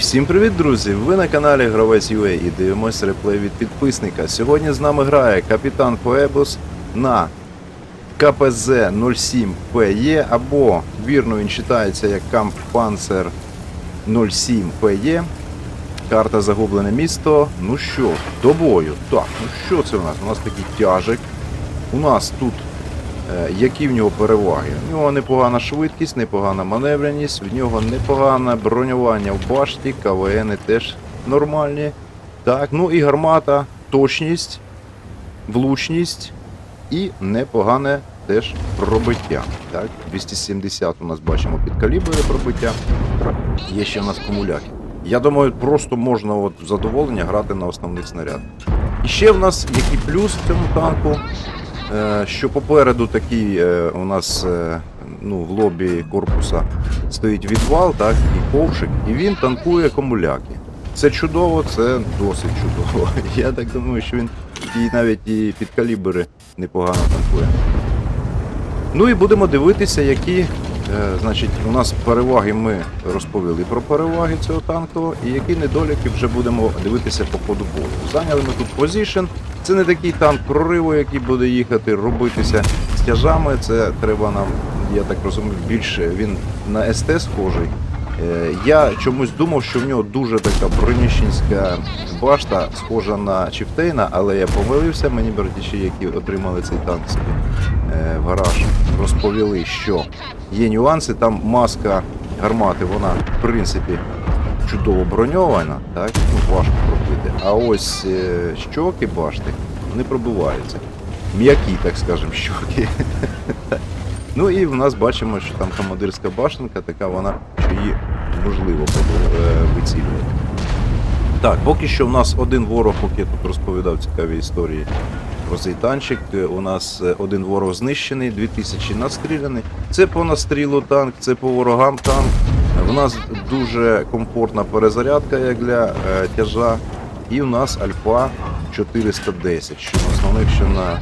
Всім привіт, друзі! Ви на каналі Гравець UA і дивимося реплей від підписника. Сьогодні з нами грає капітан Фоебус на КПЗ 07 PE або вірно він читається як Камп Панцер 07 PE. Карта Загублене місто. Ну що, до бою. Так, ну що це у нас? У нас такий тяжик. У нас тут Е, Які в нього переваги? В нього непогана швидкість, непогана маневреність, в нього непогане бронювання в башті, КВН теж нормальні. Так, ну і гармата, точність, влучність і непогане теж пробиття. Так, 270 у нас бачимо під калібри пробиття. Є ще у нас кумуляки. Я думаю, просто можна от в задоволення грати на основних снарядах. І ще в нас який плюс в цьому танку. Е, що попереду такий е, у нас е, ну, в лобі корпуса стоїть відвал, так, і ковшик, і він танкує комуляки. Це чудово, це досить чудово. Я так думаю, що він і навіть і під калібри непогано танкує. Ну і будемо дивитися, які значить, у нас переваги ми розповіли про переваги цього танку, і які недоліки вже будемо дивитися по ходу бою. Зайняли ми тут позішн. Це не такий танк прориву, який буде їхати, робитися стяжами. Це треба нам, я так розумію, більше він на СТ схожий. Е, Я чомусь думав, що в нього дуже така броніщенська башта, схожа на Чіфтейна, але я помилився. Мені братіші, які отримали цей танк собі е, в гараж, розповіли, що є нюанси. Там маска гармати, вона в принципі чудово броньована, так ну, важко. А ось е, щоки башти вони пробиваються. М'які, так скажемо, щоки. Ну і в нас бачимо, що там командирська башенка, така вона, що її можливо е, вицілювати. Так, поки що в нас один ворог, поки я тут розповідав цікаві історії про цей танчик. е, У нас один ворог знищений, 2000 настріляний. Це по настрілу танк, це по ворогам танк. В нас дуже комфортна перезарядка, як для тяжа. І у нас альфа 410, що на основних, що на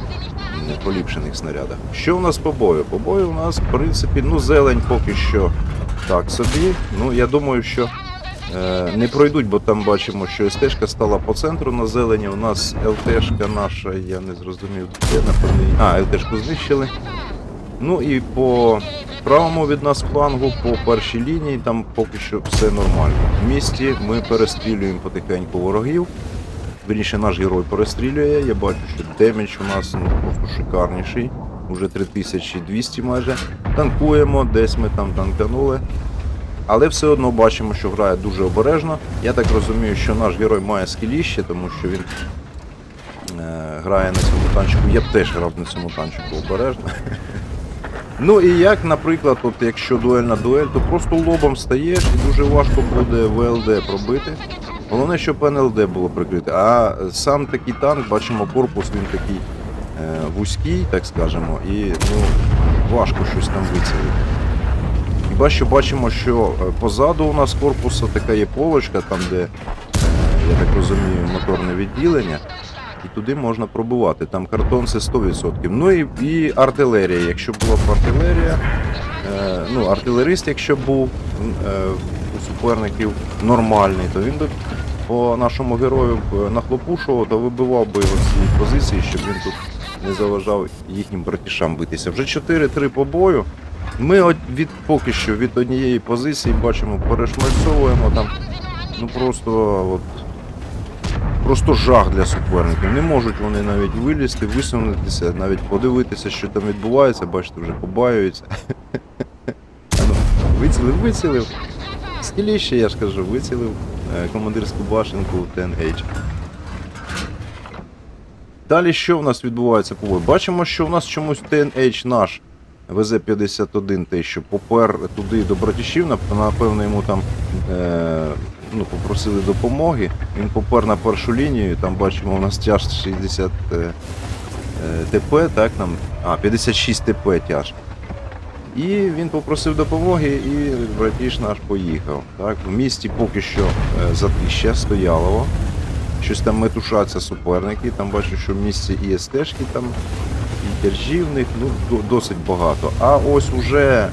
поліпшених снарядах. Що у нас по бою? По бою у нас, в принципі, ну, зелень поки що так собі. Ну, я думаю, що е, не пройдуть, бо там бачимо, що СТ-шка стала по центру на зелені. У нас ЛТ-шка наша, я не зрозумів, де напевно. А, ЛТ-шку знищили. Ну і по правому від нас флангу, по першій лінії, там поки що все нормально. В місті ми перестрілюємо потихеньку ворогів. Вірніше, наш герой перестрілює. Я бачу, що демідж у нас ну, просто шикарніший. Уже 3200 майже. Танкуємо, десь ми там танканули. Але все одно бачимо, що грає дуже обережно. Я так розумію, що наш герой має скіліще, тому що він е, грає на цьому танчику. Я б теж грав на цьому танчику обережно. Ну і як, наприклад, от якщо дуель на дуель, то просто лобом стаєш і дуже важко буде ВЛД пробити. Головне, щоб НЛД було прикрите. А сам такий танк, бачимо, корпус він такий е, вузький, так скажемо, і ну, важко щось там вицілити. Хіба що бачимо, що е, позаду у нас корпуса така є полочка, там де, е, я так розумію, моторне відділення. І туди можна пробувати. Там картон це 100%. Ну і, і артилерія. Якщо була б артилерія, е, ну, артилерист, якщо був е, у суперників нормальний, то він би по нашому герою нахлопушував та вибивав би його з цієї позиції, щоб він тут не заважав їхнім братішам битися. Вже 4-3 по бою. Ми від поки що від однієї позиції бачимо, перешмальцовуємо там. Ну просто от просто жах для суперників. Не можуть вони навіть вилізти, висунутися, навіть подивитися, що там відбувається, бачите, вже побаюються. Ну, Вицілив, вицілив. Скіліще, я ж кажу, вицілив е, командирську башенку 10H. Далі що в нас відбувається по бою? Бачимо, що в нас чомусь 10H наш ВЗ-51, те, що попер туди до братішів, напевно, йому там е, ну, попросили допомоги. Він попер на першу лінію, там бачимо, у нас тяж 60 е, е, ТП, так, нам, а, 56 ТП тяж. І він попросив допомоги, і братіш наш поїхав. Так, в місті поки що е, затища стояло. Щось там метушаться суперники, там бачу, що в місті і СТшки там, і держі в них, ну, досить багато. А ось уже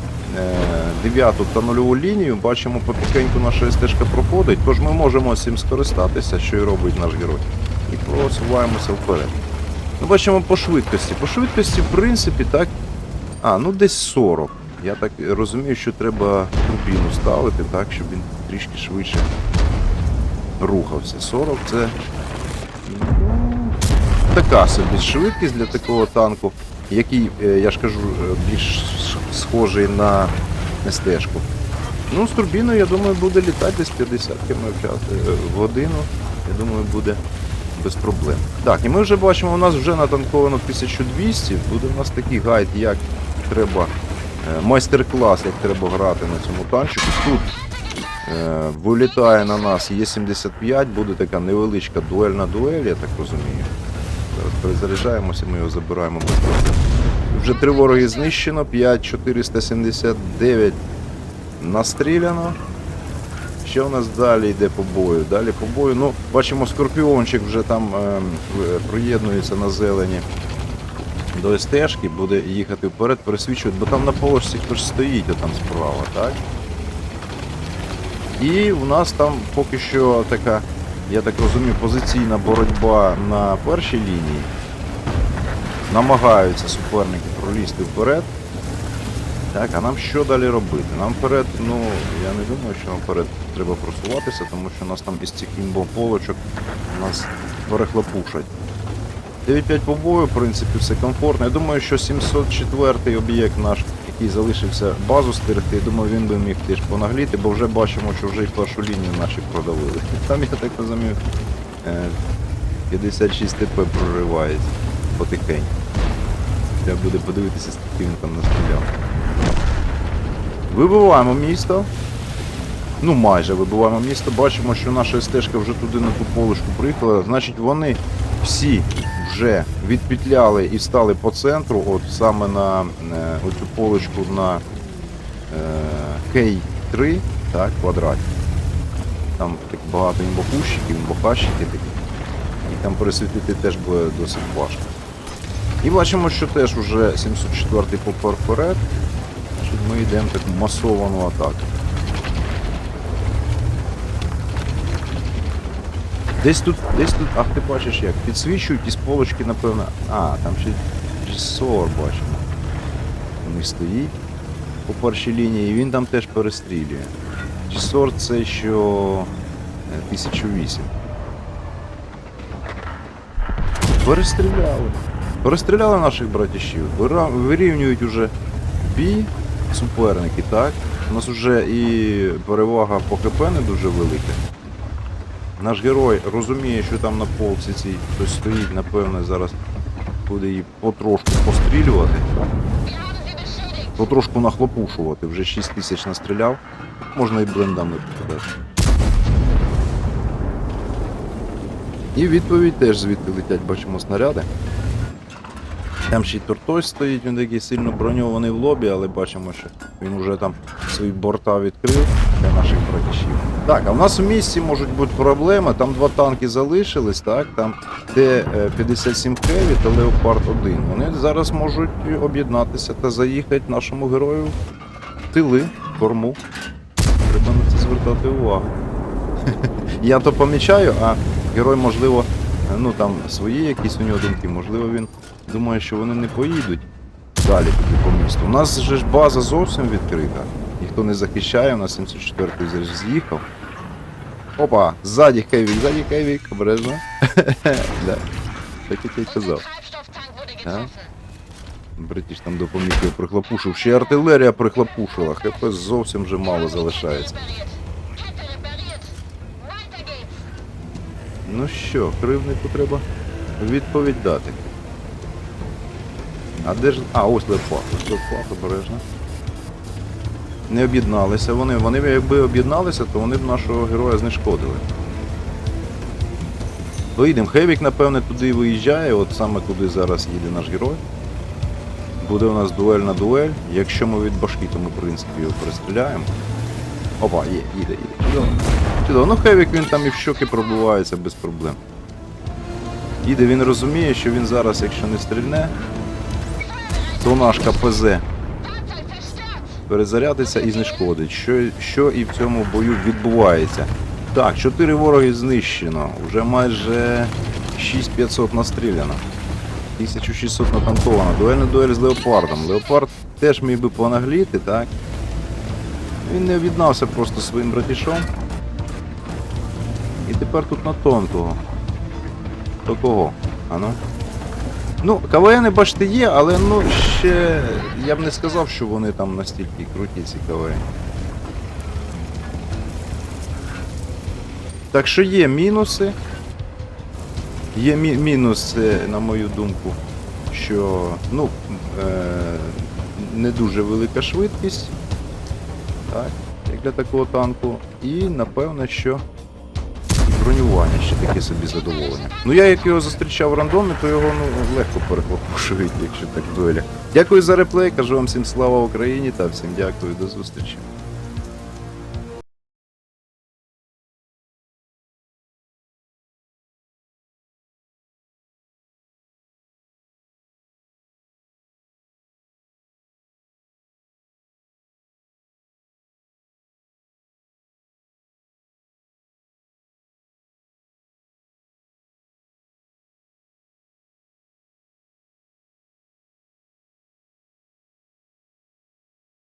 9 та нульову лінію. Бачимо, потихеньку наша стежка проходить, тож ми можемо цим скористатися, що і робить наш герой. І просуваємося вперед. Ну, бачимо по швидкості. По швидкості, в принципі, так. А, ну десь 40. Я так розумію, що треба турбіну ставити, так, щоб він трішки швидше рухався. 40 це ну, така собі швидкість для такого танку, який, е, я ж кажу, е, більш схожий на стежку. Ну, з турбіною, я думаю, буде літати десь 50 км е, в годину. Я думаю, буде без проблем. Так, і ми вже бачимо, у нас вже натанковано 1200. Буде у нас такий гайд, як треба, майстер-клас, як треба грати на цьому танчику. Тут вилітає на нас Є75, буде така невеличка дуельна дуель, я так розумію. Перезаряджаємося, ми його забираємо без. Вже три вороги знищено, 5479 настріляно. Що у нас далі йде по бою? Далі по бою. Ну, бачимо, скорпіончик вже там ем, приєднується на зелені до СТшки, буде їхати вперед, пересвічувати, бо там на полосі хтось стоїть, там справа, так? І в нас там поки що така, я так розумію, позиційна боротьба на першій лінії. Намагаються суперники пролізти вперед. Так, а нам що далі робити? Нам вперед, ну, я не думаю, що нам вперед треба просуватися, тому що нас там із цих імбополочок нас перехлопушать. 9-5 по бою, в принципі, все комфортно. Я думаю, що 704 об'єкт наш, який залишився базу стерегти, думаю, він би міг теж понагліти, бо вже бачимо, що вже і першу лінію наші продавили. Там, я так розумію, е, 56 ТП проривається потихеньку. Треба буде подивитися, скільки він там настріляв. Вибиваємо місто. Ну, майже вибиваємо місто. Бачимо, що наша стежка вже туди на ту полишку приїхала. Значить, вони всі вже відпетляли і стали по центру, от саме на е, оцю полочку на е, К3, так, квадраті. Там так багато імбохущиків, імбохащики такі. І там пересвітити теж буде досить важко. І бачимо, що теж уже 704 попер вперед. Ми йдемо таку масовану атаку. Десь тут, десь тут, ах ти бачиш як, підсвічують із полочки, напевно. А, там ще Джесор бачимо. У них стоїть по першій лінії, і він там теж перестрілює. Джесор це що е, 1008. Перестріляли. Перестріляли наших братішів. Вирівнюють уже бій суперники, так? У нас вже і перевага по ХП не дуже велика. Наш герой розуміє, що там на полці цій хтось стоїть, напевно, зараз буде її потрошку пострілювати. Потрошку нахлопушувати. Вже 6 тисяч настріляв. Можна і блендами покидати. І відповідь теж звідти летять, бачимо снаряди. Там ще й Тортой стоїть, він такий сильно броньований в лобі, але бачимо, що він вже там свої борта відкрив для наших братішів. Так, а в нас у місті можуть бути проблеми. Там два танки залишились, так? Там Т-57 Хеві та Леопард 1. Вони зараз можуть об'єднатися та заїхати нашому герою в тили, в корму. Треба на це звертати увагу. Я то помічаю, а герой, можливо, ну там свої якісь у нього думки, можливо, він думає, що вони не поїдуть далі по місту. У нас же ж база зовсім відкрита. Ніхто не захищає, у нас 74-й зараз з'їхав. Опа, ззаді Хейвік, ззаді Хейвік, обережно. да. Так як я й казав. Бритіш там допоміг прихлопушив. Ще й артилерія прихлопушила. ХП зовсім вже мало залишається. Ну що, кривнику треба відповідь дати. А де ж. А, ось лепак, ось лепак, обережно. Не об'єдналися вони. Вони якби об'єдналися, то вони б нашого героя знешкодили. Вийдемо. Хевік, напевне, туди виїжджає, от саме туди зараз їде наш герой. Буде у нас дуель на дуель. Якщо ми від башки, то ми, в принципі, його перестріляємо. Опа, є, їде, їде. Чудово. Чудово. Ну Хевік він там і в щоки пробувається без проблем. Їде, він розуміє, що він зараз, якщо не стрільне, то наш КПЗ перезарядиться і знешкодить. Що, що і в цьому бою відбувається. Так, 4 вороги знищено. Вже майже 6500 настріляно. 1600 натанковано. Дуельна дуель з леопардом. Леопард теж міг би понагліти, так? Він не об'єднався просто своїм братішом. І тепер тут на тонкого. До кого? А ну? Ну, КВН, бачите, є, але ну ще я б не сказав, що вони там настільки круті, ці КВН. Так що є мінуси. Є мі- мінус, на мою думку, що ну, е- не дуже велика швидкість. Так, як для такого танку. І напевно, що і бронювання ще таке собі задоволення. Ну я як його зустрічав в рандомі, то його ну, легко перехлопушують, якщо так в. Дякую за реплей, кажу вам всім слава Україні та всім дякую, до зустрічі.